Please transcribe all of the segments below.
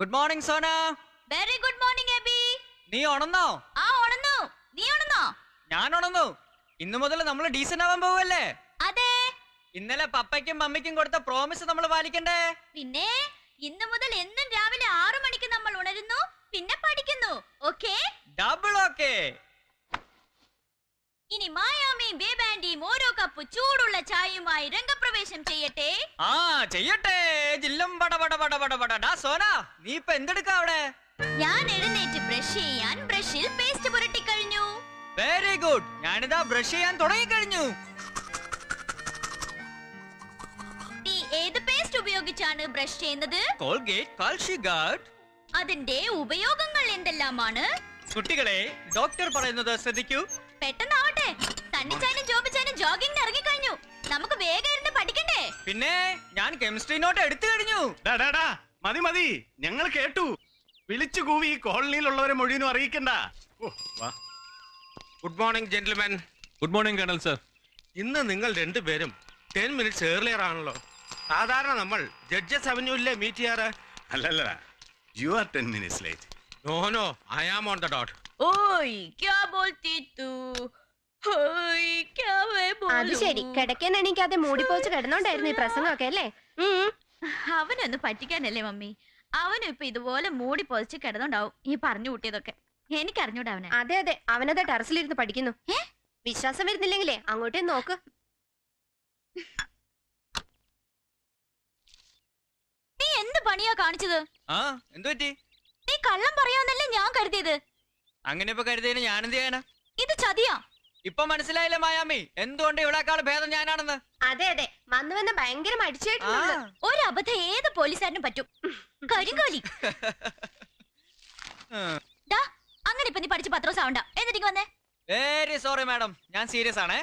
Good morning Sona very good morning Eby നീ ഉണന്നോ? ആ ഉണന്നു. നീ ഉണന്നോ? ഞാൻ ഉണന്നു. ഇന്നു മുതൽ നമ്മൾ ഡീസന്റ് ആവാൻ പോവല്ലേ? അതെ. ഇന്നലെ പപ്പയ്ക്കും മമ്മിക്കും കൊടുത്ത പ്രോമിസ് നമ്മൾ പാലിക്കണ്ടേ? പിന്നെ ഇന്നു മുതൽ എന്നും രാവിലെ ആറു മണിക്ക് നമ്മൾ ഉണരുന്നു പിന്നെ പഠിക്കുന്നു. ഓക്കേ ഡബിൾ ഓക്കെ ഇനി മായാമിയും ബേബാൻഡിയും ഓരോ കപ്പ് ചൂടുള്ള ചായയുമായി രംഗപ്രവേശം ചെയ്യട്ടെ? ആ ചെയ്യട്ടെ. ജില്ലും ഡാ സോന നീ ഇപ്പൊ എന്തെടുക്കാ അവിടെ? ഞാൻ എഴുന്നേറ്റ് ബ്രഷ് ചെയ്യാൻ ബ്രഷിൽ പേസ്റ്റ് പുരട്ടി കഴിഞ്ഞു. വെരി ഗുഡ് ഞാനിതാ ബ്രഷ് ചെയ്യാൻ തുടങ്ങി കഴിഞ്ഞു. നീ ഏത് പേസ്റ്റ് ഉപയോഗിച്ചാണ് ബ്രഷ് ചെയ്യുന്നത്? കോൾഗേറ്റ് കാൽഷി ഗാർഡ് അതിന്റെ ഉപയോഗങ്ങൾ എന്തെല്ലാമാണ്? കുട്ടികളെ ഡോക്ടർ പറയുന്നത് ശ്രദ്ധിക്കൂ. പെട്ടെന്നാവട്ടെ സണ്ണിച്ചാനും ജോബിച്ചാനും ഇറങ്ങി കഴിഞ്ഞു നമുക്ക് വേഗം ഇരുന്ന് പഠിക്കണ്ടേ? പിന്നെ ഞാൻ കെമിസ്ട്രി നോട്ട് എടുത്തു കഴിഞ്ഞു. ഡാ, ഡാ, ഡാ. മതി മതി. ഞങ്ങൾ കേട്ടു. വിളിച്ചു കൂവി ഈ കോളനിയിലുള്ളവരെ മുഴുവനും അറിയിക്കണ്ട. ഓ, വാ. Good morning gentleman good morning colonel sir ഇന്ന് നിങ്ങൾ രണ്ടുപേരും ടെൻ മിനിറ്റ്സ് ഏർലിയർ ആണല്ലോ. സാധാരണ നമ്മൾ ജഡ്ജസ് അവന്യൂല്ലേ മീറ്റ് ചെയ്യാറ്? അല്ലല്ല you are ten minutes late no no I am on the dot ഓയ് ക്യാ ബോൾത്തി തൂ അത് ശരി. കിടക്കാൻ എണീക്കാതെ മൂടിപ്പോച്ച് കിടന്നോണ്ടായിരുന്നു ഈ പ്രസംഗമൊക്കെ അല്ലേ. അവനൊന്ന് പറ്റിക്കാനല്ലേ മമ്മി? അവനും ഇപ്പൊ ഇതുപോലെ മൂടി പൊതിച്ച് കിടന്നുണ്ടാവും ഈ പറഞ്ഞു കൂട്ടിയതൊക്കെ. എനിക്കറിഞ്ഞൂടാ അവനെ. അതെ അതെ. അവനത് ടെറസിലിരുന്ന് പഠിക്കുന്നു. വിശ്വാസം വരുന്നില്ലെങ്കിലേ അങ്ങോട്ടേ നോക്ക്. നീ എന്ത് പണിയാ കാണിച്ചത്? ആ എന്തു പറ്റി? നീ കള്ളം പറയാന്നല്ലേ ഞാൻ കരുതിയത്. അങ്ങനെ ഇപ്പൊ ഞാൻ എന്ത് ചെയ്യാനാ? ഇത് ചതിയാ. ഇപ്പൊ മനസ്സിലായില്ലേ മായാമി എന്തുകൊണ്ട് ഇവിടെക്കാൾ ഭേദം ഞാനാണെന്ന്? അതെ അതെ. വന്നു വന്ന് ഭയങ്കര മടിച്ചായിട്ടുണ്ട്. ഒരു അബദ്ധം ഏത് പോലീസുകാരനും പറ്റും. കരിങ്കോലി. അങ്ങനെ ഇപ്പൊ നീ പഠിച്ച് പത്ര ദിവസം ആവണ്ട എന്നിട്ട് വന്നേ? വെരി സോറി മാഡം ഞാൻ സീരിയസ് ആണേ.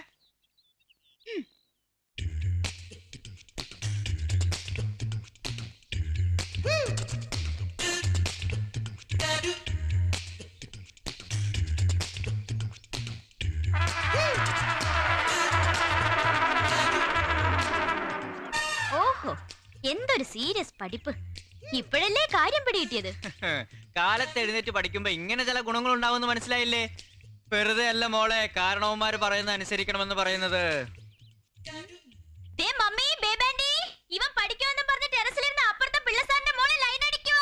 എന്തൊരു സീരിയസ് പഠിപ്പ്. ഇപ്പോഴല്ലേ കാര്യം പിടികിട്ടിയത്? കാലത്ത് എഴുന്നേറ്റ് പഠിക്കുമ്പോ ഇങ്ങനെ ചില ഗുണങ്ങൾ ഉണ്ടാവുമെന്ന് മനസ്സിലായില്ലേ? വെറുതെ അല്ല മോളെ കാരണവന്മാര് പറയുന്ന അനുസരിക്കണമെന്ന് പറയുന്നത്. ദേ മമ്മി ബേബാൻഡി ഇവൻ പഠിക്കുമെന്ന് പറഞ്ഞ് ടെറസിലിരുന്ന് അപ്പുറത്തെ പിള്ളസാറിന്റെ മോളെ ലൈൻ അടിക്കോ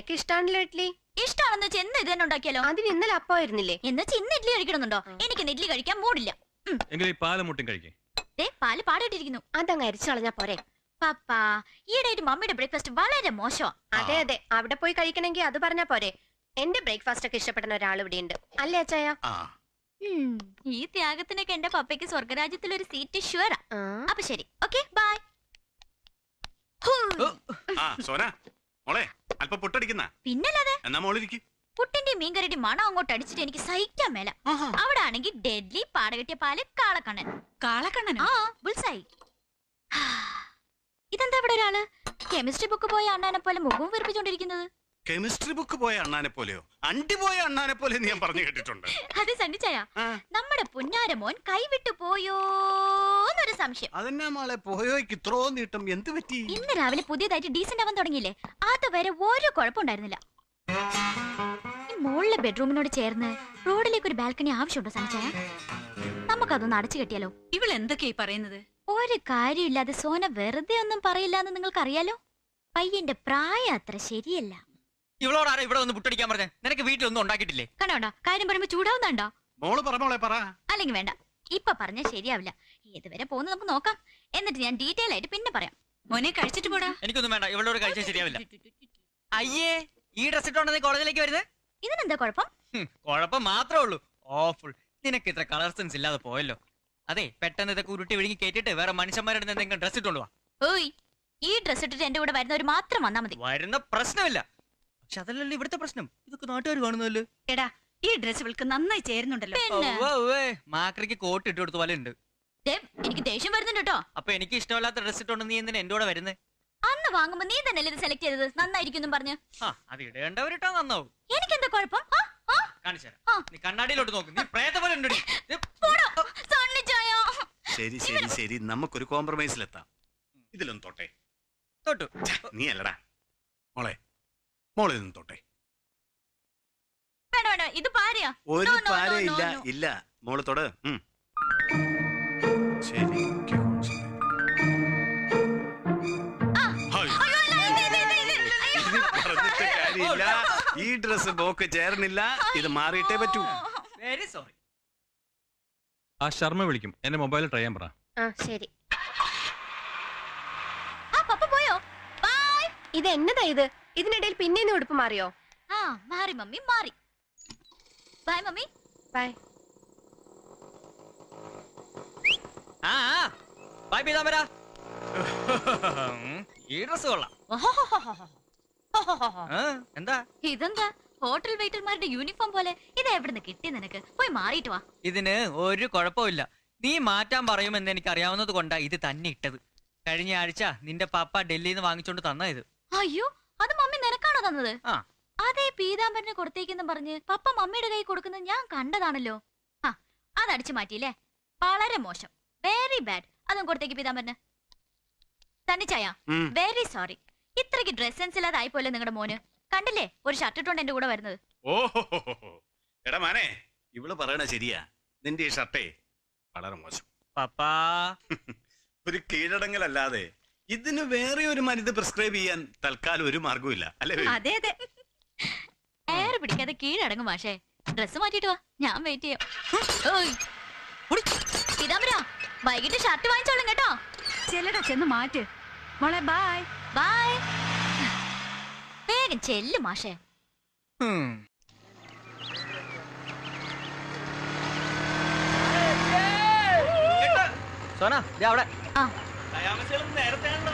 നിനക്ക് ഇഷ്ടാണല്ലോ ഇഡ്ലി? ഇഷ്ടമാണെന്ന് വെച്ച് എന്ന് ഇത് തന്നെ ഉണ്ടാക്കിയാലോ? അതിന് ഇന്നലെ അപ്പമായിരുന്നില്ലേ എന്ന് വെച്ച് ഇന്ന് ഇഡ്ഡലി കഴിക്കണമെന്നുണ്ടോ? എനിക്ക് ഇന്ന് ഇഡ്ഡലി കഴിക്കാൻ മൂടില്ല. ഉം, എങ്കിൽ ഈ പാലും മുട്ടും കഴിക്കേ. ദേ പാൽ പാടിയിട്ടിരിക്കുന്നു. അതങ്ങ് അരിച്ചു കളഞ്ഞാ പോരെ. പപ്പാ ഈയിടെയായിട്ട് മമ്മിയുടെ ബ്രേക്ക്ഫാസ്റ്റ് വളരെ മോശമാ. അതെ അതെ. അവിടെ പോയി കഴിക്കണമെങ്കിൽ അത് പറഞ്ഞാ പോരെ. എന്റെ ബ്രേക്ക്ഫാസ്റ്റ് ഒക്കെ ഇഷ്ടപ്പെടുന്ന ഒരാൾ ഇവിടെ ഉണ്ട്. അല്ലേ അച്ചായ? ആ. ഈ ത്യാഗത്തിനൊക്കെ എന്റെ പപ്പയ്ക്ക് സ്വർഗരാജ്യത്തിൽ ഒരു സീറ്റ് ഷുവറാ അപ്പൊ ശരി. ഓക്കെ ബൈ ആ സോന. മോളെ അല്പം പൊട്ടടിക്കുന്ന. പിന്നല്ലാതെ? എന്നാ മോളിരിക്ക്. പുട്ടിന്റെ മീൻകറിയുടെ മണം അങ്ങോട്ട് അടിച്ചിട്ട് എനിക്ക് സഹിക്കാൻ മേല. അവിടെ ആണെങ്കിൽ ഡെഡ്ലി പാടകെട്ടിയ പാൽ കാളക്കണ്ണൻ. കാളക്കണ്ണനോ? ആ ബുൾസായി. ഇതെന്താ ഇവിടെ ഒരാൾ? കെമിസ്ട്രി ബുക്ക് പോയ അണ്ണാനെ പോലെ മുഖവും വെറുപ്പിച്ചോണ്ടിരിക്കുന്നത്. കെമിസ്ട്രി ബുക്ക് പോയ അണ്ണാനെ പോലെയോ? അണ്ടി പോയ അണ്ണാനെ പോലെ ഞാൻ പറഞ്ഞു കേട്ടിട്ടുണ്ട്. അത് സണ്ണിച്ചായ. ആ, നമ്മുടെ പുന്നാരമോൻ കൈവിട്ടു പോയോ എന്നൊരു സംശയം. അതെന്നാ മാളെ? പോയോയ്ക്ക് ഇത്രോ നീട്ടം. എന്ത് പറ്റി? ഇന്ന് രാവിലെ പുതിയതായിട്ട് ഡീസന്റ് ആവാൻ തുടങ്ങിയില്ലേ? അതുവരെ ഒരു കുഴപ്പമുണ്ടായിരുന്നില്ല. ഈ മുകളിലെ ബെഡ്റൂമിനോട് ചേർന്ന് റോഡിലേക്ക് ഒരു ബാൽക്കണി ആവശ്യമുണ്ടോ സണിച്ചായ നമുക്കതൊന്ന് അടച്ചു കെട്ടിയാലോ? ഇവൾ എന്തൊക്കെയായി പറയുന്നത്? ഒരു കാര്യമില്ലാതെ സോന വെറുതെ ഒന്നും പറയില്ല എന്ന് നിങ്ങൾക്കറിയാലോ? പയ്യന്റെ പ്രായം അത്ര ശരിയല്ല. ഇവളോട് ആരാ ഇവിടെ വന്ന് പുട്ടടിക്കാൻ പറഞ്ഞേ? നിനക്ക് വീട്ടിലൊന്നും ഉണ്ടാക്കിയിട്ടില്ലേ? കണ്ടോണ്ടോ? കാര്യം പറയുമ്പോ ചൂടാവുന്നുണ്ടോ മോൾ പറ മോളെ പറ. അല്ലെങ്കിൽ വേണ്ട. ഇപ്പൊ പറഞ്ഞാൽ ശരിയാവില്ല. ഏതുവരെ പോകുന്നത് നമുക്ക് നോക്കാം. എന്നിട്ട് ഞാൻ ഡീറ്റെയിൽ ആയിട്ട് പിന്നെ പറയാം. മോനെ കഴിച്ചിട്ട് പോടാ. എനിക്കൊന്നും വേണ്ട. ഇവളോട് കഴിച്ചാൽ ശരിയാവില്ല. അയ്യേ ഈ ഡ്രസ് ഇട്ടോണ്ട് നീ കോളേജിലേക്ക് വരുന്നത് ഇതിനെന്താ കുഴപ്പം? കുഴപ്പം മാത്രമേ ഉള്ളൂ. ഓഫുൾ നിനക്ക് ഇത്ര കളർ സെൻസ് ഇല്ലാതെ പോയല്ലോ. അതെ പെട്ടെന്ന് ഇതൊക്കെ ഉരുട്ടി വിഴുങ്ങി കേട്ടിട്ട് വേറെ മനുഷ്യന്മാരുടെ എന്തെങ്കിലും ഡ്രസ് ഇട്ടോണ്ട് വാ. ഓയ് ഈ ഡ്രസ് ഇട്ടിട്ട് എന്റെ കൂടെ വരുന്നവർ മാത്രം വന്നാൽ മതി. വരുന്ന പ്രശ്നമില്ല. പക്ഷെ അതല്ലല്ലോ ഇവിടുത്തെ പ്രശ്നം. ഇതൊക്കെ നാട്ടുകാർ കാണുന്നല്ലോ എടാ ഈ ഡ്രസ് ഇവൾക്ക് നന്നായി ചേരുന്നുണ്ടല്ലോ. മാക്രിക്ക് കോട്ട് ഇട്ട് കൊടുത്ത പോലെ ഉണ്ട്. ദേ, എനിക്ക് ദേഷ്യം വരുന്നുണ്ട് കേട്ടോ. അപ്പൊ എനിക്ക് ഇഷ്ടമല്ലാത്ത ഡ്രസ് ഇട്ടോണ്ട് നീ എന്തിനാ എന്റെ കൂടെ വരുന്നേ? അന്ന് വാങ്ങുമ്പോ നീ തന്നെ ഇത് സെലക്ട് ചെയ്തത്? നന്നായിരിക്കും പറഞ്ഞു. ആ അത് ഇടേണ്ടവരിട്ടാ നന്നാവും. എനിക്കെന്താ കുഴപ്പം? ആ, ആ, നീ കണ്ണാടിയിലോട്ട് നോക്ക്. നീ പ്രേത പോലെ ശരി ശരി ശരി. നമുക്കൊരു കോംപ്രമൈസിലെത്താം ഇതിലൊന്നും തൊട്ടെ. തൊട്ടു. നീ അല്ലടാ മോളെ മോളെ നിന്ന് തൊട്ടെ വേണ്ട വേണ്ട ഇത് പാരയാ. ഒരു പാര ഇല്ല. ഇല്ല. മോൾ തൊട്. ഉം. ശരിക്കും ഹായ്. അയ്യോ, അല്ല, ഇത്, പറഞ്ഞിട്ട് കാര്യമില്ല. ഈ ഡ്രസ് ബോക്ക് ചേർന്നില്ല. ഇത് മാറിയിട്ടേ പറ്റൂ. വെരി സോറി ആ ശർമ്മ വിളിക്കും. എന്റെ മൊബൈൽ ട്രൈ ചെയ്യാൻ പറ. ആ ശരി. ആ പപ്പ പോയോ? ബൈ ഇത് എന്നതാ ഇത്? ഇതിനിടയിൽ പിന്നെ ഉടുപ്പ് മാറിയോ? ആ മാറി മമ്മി മാറി. Bye mummy. ബൈ ആ ബൈ പീതാമര ഈ ഡ്രസ് കൊള്ളാം. ആ, എന്താ? ഇതെന്താ? ഹോട്ടൽ വെയിറ്റർമാരുടെ യൂണിഫോം പോലെ? ഇത് എവിടുന്ന് കിട്ടി നിനക്ക്? പോയി മാറിയിട്ട് വാ. ഇതിന് ഒരു കുഴപ്പമില്ല നീ മാറ്റാൻ പറയുമെന്ന് എനിക്ക് അറിയാവുന്നത് കൊണ്ടാ ഇത് തന്നെ ഇട്ടത്. കഴിഞ്ഞ ആഴ്ച നിന്റെ പാപ്പ ഡൽഹിയിൽ നിന്ന് വാങ്ങിച്ചോണ്ട് തന്ന ഇത്. അയ്യോ അത് മമ്മി നിനക്കാണോ തന്നത്? ആ. അതേ പീതാംബരന് കൊടുത്തേക്കെന്ന് പറഞ്ഞ് പപ്പ മമ്മിയുടെ കൈ കൊടുക്കുന്നത് ഞാൻ കണ്ടതാണല്ലോ. ആ അതടിച്ചു മാറ്റിയില്ലേ? വളരെ മോശം. വെരി ബാഡ് അതും കൊടുത്തേക്ക് പീതാംബരന്. തന്നിച്ചായ. വെരി സോറി ഇത്രയ്ക്ക് ഡ്രസ് സെൻസ് ഇല്ലാതായി പോലെ നിങ്ങളുടെ മോന്. കണ്ടില്ലേ? ഒരു ഷർട്ട് ഇട്ടോണ്ട് എന്റെ കൂടെ വരുന്നത്. ഓഹോ എടാ മാനേ ഇവൾ പറയണ ശരിയാ. നിന്റെ ഈ ഷർട്ടേ വളരെ മോശം. പപ്പാ. ഒരു കീഴടങ്ങലല്ലാതെ ഇതിന് വേറെ ഒരു മരുന്ന് പ്രിസ്ക്രൈബ് ചെയ്യാൻ തൽക്കാലം ഒരു മാർഗവും അല്ലേ ബേബി? അതെ അതെ. എയർ പിടിക്കാതെ കീഴടങ്ങും മാഷേ. ഡ്രസ് മാറ്റിട്ട് വാ. ഞാൻ വെയിറ്റ് ചെയ്യാം. ഓയ്. ഉടി. പീതാംബര വൈകിട്ട് ഷർട്ട് വാങ്ങിച്ചോളും കേട്ടോ. ചെല്ലടാ ചെന്ന് മാറ്റ്. മോളെ ബായ് ബൈ വേഗം ചെല്ലു മാഷേ. ഹും. സോന ദേ അവിടെ. ആ,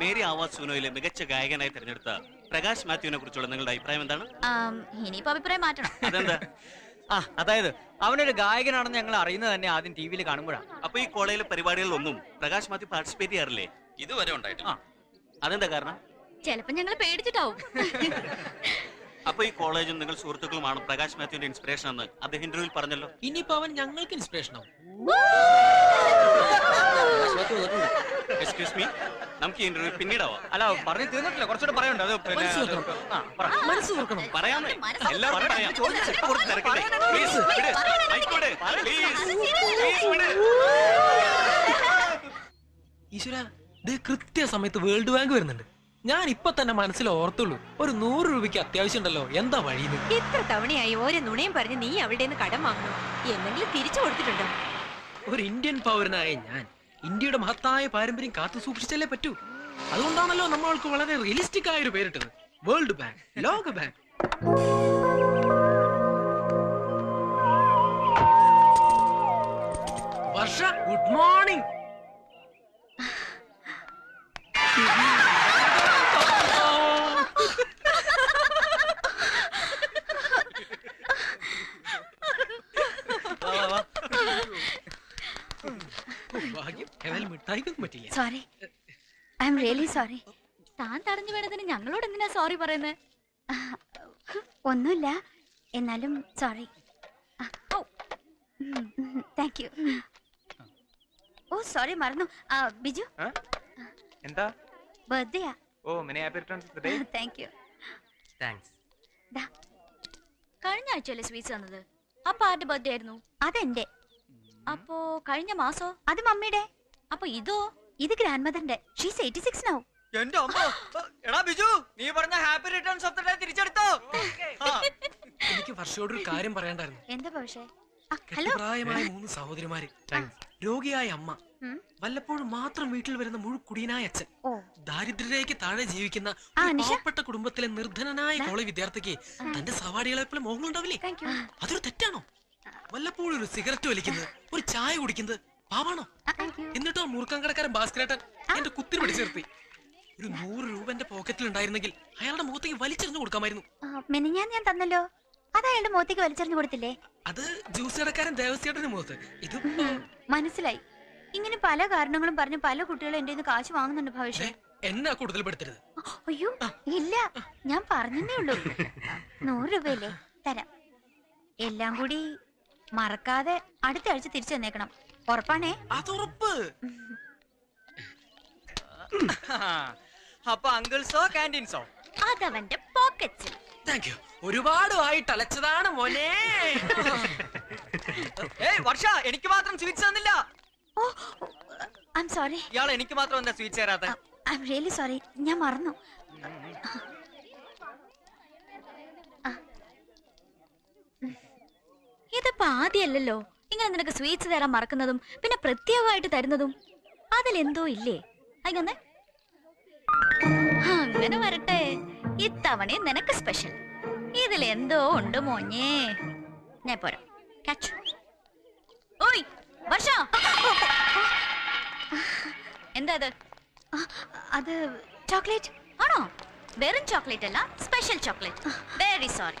മേരി ആവാസ് സുനോയിലെ മികച്ച ഗായകനായി തിരഞ്ഞെടുത്ത പ്രകാശ് മാത്യുവിനെ കുറിച്ചുള്ള നിങ്ങളുടെ അഭിപ്രായം എന്താണ്? ആം, ഇനിയിപ്പോ അഭിപ്രായം മാറ്റണം. അതെന്താ? ആ അതായത് അവനൊരു ഗായകനാണെന്ന് ഞങ്ങൾ അറിയുന്നത് തന്നെ ആദ്യം ടി വിയിൽ കാണുമ്പോഴാണ്. അപ്പൊ ഈ കോളേജിലെ പരിപാടികളിലൊന്നും പ്രകാശ് മാത്യു പാർട്ടിസിപ്പേറ്റ് ചെയ്യാറില്ലേ? ഇതുവരെ ഉണ്ടായിട്ടില്ല. ആ അതെന്താ കാരണം? ചിലപ്പോ ഞങ്ങൾ പേടിച്ചിട്ടാവും. അപ്പൊ ഈ കോളേജും നിങ്ങൾ സുഹൃത്തുക്കളുമാണ്? പ്രകാശ് മാത്യുവിന്റെ ഇൻസ്പിറേഷൻ എന്ന്. അദ്ദേഹം ഇന്റർവ്യൂവിൽ പറഞ്ഞല്ലോ. ഇനിയിപ്പോ അവൻ ഞങ്ങൾക്ക് ഇൻസ്പിറേഷൻ ആവും. എക്സ്ക്യൂസ് മീ നമുക്ക് ഈ ഇന്റർവ്യൂ പിന്നീടാവാം അല്ല പറഞ്ഞു തീർന്നിട്ടില്ല. കുറച്ചുകൂടെ പറയണ്ട. അത് പിന്നെ മനസ്സ് തീർക്കണം തുറക്കണം. ആ, പറ. മനസ്സ് തുറക്കണം. പറയാമേ. എല്ലാവർക്കും പറയാം. തിരക്കണ്ടേ? Please, വിട്. ആയിക്കോട്ടെ. Please. Please, വിട്. ഈശ്വര. കൃത്യ സമയത്ത് വേൾഡ് ബാങ്ക് വരുന്നുണ്ട്. ഞാൻ ഇപ്പൊ തന്നെ മനസ്സിൽ ഓർത്തുള്ളൂ. ഒരു നൂറ് രൂപയ്ക്ക് അത്യാവശ്യം ഉണ്ടല്ലോ എന്താ വഴി എത്ര തവണയായി ഓരോ നുണയും പറഞ്ഞ് നീ അവിടെ നിന്ന് കടം വാങ്ങണോ? എന്തെങ്കിലും തിരിച്ചു കൊടുത്തിട്ടുണ്ടോ? ഒരു ഇന്ത്യൻ പൗരനായ ഞാൻ ഇന്ത്യയുടെ മഹത്തായ പാരമ്പര്യം കാത്തു സൂക്ഷിച്ചല്ലേ പറ്റൂ. അതുകൊണ്ടാണല്ലോ നമ്മൾക്ക് വളരെ റിയലിസ്റ്റിക് ആയ ഒരു പേരിട്ടത്. വേൾഡ് ബാങ്ക് ലോക bank Varsha good morning sorry I am really sorry താൻ തടഞ്ഞു വേണതിന് ഞങ്ങളോട് എന്തിനാ സോറി പറയുന്നത് ഒന്നുമില്ല. എന്നാലും സോറി ഓ. താങ്ക് യു ഓ സോറി മറന്നു. ബിജു? എന്താ? ബർത്ത്ഡേയാ. ഓ many happy returns day thank you thanks കഴിഞ്ഞ ആഴ്ചയല്ലേ സ്വീറ്റ്സ് തന്നത്? അപ്പൊ ആരുടെ ബർത്ത്ഡേ ആയിരുന്നു. അതെന്റെ. അപ്പോ കഴിഞ്ഞ മാസോ? അത് മമ്മിയുടെ. അപ്പൊ ഇതോ? ഇത് ഗ്രാൻഡ് മദറിന്റെ ഷീസ് എയ്റ്റി സിക്സ് നൗ എന്റെ അമ്മ. എടാ ബിജു നീ പറഞ്ഞ happy returns of the day തിരിച്ചെടുത്തോ എനിക്ക് വർഷയോട് ഒരു കാര്യം പറയണ്ടായിരുന്നു എന്താ പക്ഷേ? ഹലോ. പ്രായമായ മൂന്ന് സഹോദരിമാര്. രോഗിയായ അമ്മ. വല്ലപ്പോഴും മാത്രം വീട്ടിൽ വരുന്ന മുഴുക്കുടിയനായ അച്ഛൻ. ദാരിദ്ര്യരേക്ക് ദാരിദ്ര്യരേഖയ്ക്ക് താഴെ ജീവിക്കുന്ന പാവപ്പെട്ട കുടുംബത്തിലെ നിർധനനായ കോളേജ് വിദ്യാർത്ഥിക്ക് തന്റെ സവാടികളെ പോലെ യു അതൊരു തെറ്റാണോ? വല്ലപ്പോഴും ഒരു സിഗരറ്റ് വലിക്കുന്നത് ഒരു ചായ കുടിക്കുന്നത് പാവാണോ. എന്നിട്ടോ മൂർഖം കടക്കാരൻ ഭാസ്കരേട്ടൻ എന്റെ കുത്തിരി പിടിച്ചു നിർത്തി. ഒരു നൂറ് രൂപ എന്റെ പോക്കറ്റിൽ ഉണ്ടായിരുന്നെങ്കിൽ അയാളുടെ മുഖത്തേക്ക് വലിച്ചെറിഞ്ഞു കൊടുക്കാമായിരുന്നു. മെനഞ്ഞാൻ ഞാൻ തന്നല്ലോ. അത് അയാളുടെ മുഖത്തേക്ക് വലിച്ചെറിഞ്ഞു കൊടുത്തില്ലേ? അത് ജ്യൂസ് കടക്കാരൻ ദേവസ്യേട്ടന്റെ മുഖത്ത്. ഇത് മനസ്സിലായി. ഇങ്ങനെ പല കാരണങ്ങളും പറഞ്ഞ് പല കുട്ടികളും എന്റെ കാശ് വാങ്ങുന്നുണ്ട് ഭവിഷ്യ എന്നെ കൂടുതൽ പെടുത്തരുത് അയ്യോ ഇല്ല ഞാൻ പറഞ്ഞേ ഉള്ളൂ. നൂറ് രൂപയല്ലേ? തരാം. എല്ലാം കൂടി മറക്കാതെ അടുത്ത ആഴ്ച തിരിച്ചു തന്നേക്കണം ഉറപ്പാണേ? അതുറപ്പ്. അപ്പൊ അങ്കിൾസോ കാന്റീൻസോ അതവന്റെ പോക്കറ്റ് താങ്ക് യു ഒരുപാട് ആയി തലച്ചതാണ് മോനെ. ഏയ് വർഷ എനിക്ക് മാത്രം സ്വീറ്റ്സ് തന്നില്ല. ഓ ഐ എം സോറി ഇയാൾ എനിക്ക് മാത്രം എന്താ സ്വീറ്റ്സ് തരാത്ത? ഐ എം റിയലി സോറി ഞാൻ മറന്നു. ഇതിപ്പോ ആദ്യമല്ലല്ലോ ഇങ്ങനെ നിനക്ക് സ്വീറ്റ്സ് തരാൻ മറക്കുന്നതും പിന്നെ പ്രത്യേകമായിട്ട് തരുന്നതും. അതിലെന്തോ ഇല്ലേ? അങ്ങനെ അങ്ങനെ വരട്ടെ. ഇത്തവണ നിനക്ക് സ്പെഷ്യൽ ഇതിലെന്തോ ഉണ്ട് മോഞ്ഞേ. ഞാൻ പോരാ. Catch. ഓയ് വർഷ. എന്താ ഇത് അത് ചോക്ലേറ്റ്. ആണോ? വെറും ചോക്ലേറ്റ് അല്ല സ്പെഷ്യൽ ചോക്ലേറ്റ്. Very sorry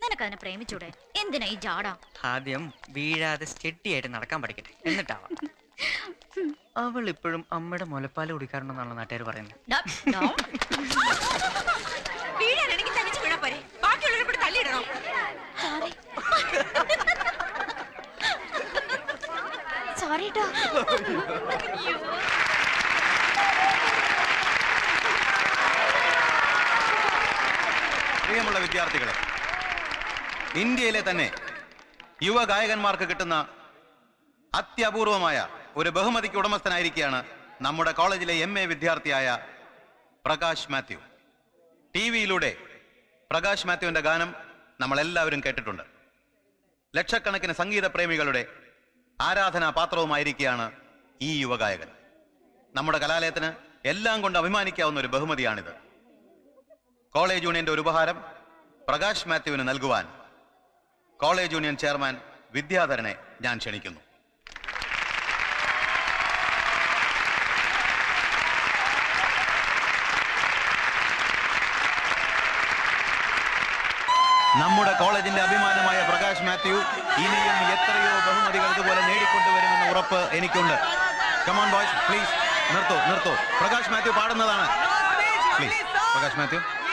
നിനക്കതിനെ പ്രേമിച്ചൂടെ? എന്തിനാ ഈ ജാടാ ആദ്യം വീഴാതെ സ്റ്റെഡിയായിട്ട് നടക്കാൻ പഠിക്കട്ടെ. എന്നിട്ടാവാം. അവൾ ഇപ്പോഴും അമ്മയുടെ മുലപ്പാൽ കുടിക്കാറുണ്ടെന്നാണ് നാട്ടുകാർ പറയുന്നത് സോറി സോറി പ്രിയമുള്ള വിദ്യാർത്ഥികളെ ഇന്ത്യയിലെ തന്നെ യുവ ഗായകന്മാർക്ക് കിട്ടുന്ന അത്യപൂർവമായ ഒരു ബഹുമതിക്ക് ഉടമസ്ഥനായിരിക്കുകയാണ് നമ്മുടെ കോളേജിലെ എം എ വിദ്യാർത്ഥിയായ പ്രകാശ് മാത്യു. ടി വിയിലൂടെ പ്രകാശ് മാത്യുവിന്റെ ഗാനം നമ്മളെല്ലാവരും കേട്ടിട്ടുണ്ട്. ലക്ഷക്കണക്കിന് സംഗീത പ്രേമികളുടെ ആരാധനാ പാത്രവുമായിരിക്കുകയാണ് ഈ യുവഗായകൻ. നമ്മുടെ കലാലയത്തിന് എല്ലാം കൊണ്ട് അഭിമാനിക്കാവുന്ന ഒരു ബഹുമതിയാണിത്. കോളേജ് യൂണിയന്റെ ഒരു ഉപഹാരം പ്രകാശ് മാത്യുവിന് നൽകുവാൻ കോളേജ് യൂണിയൻ ചെയർമാൻ വിദ്യാധരനെ ഞാൻ ക്ഷണിക്കുന്നു. നമ്മുടെ കോളേജിന്റെ അഭിമാനമായ പ്രകാശ് മാത്യു ഇനിയും എത്രയോ ബഹുമതികൾ ഇതുപോലെ നേടിക്കൊണ്ടുവരുമെന്ന ഉറപ്പ് എനിക്കുണ്ട്. കമോൺ ബോയ്സ് പ്ലീസ് നിർത്തൂ നിർത്തൂ. പ്രകാശ് മാത്യു പാടുന്നതാണ്. പ്ലീസ് പ്രകാശ് മാത്യു.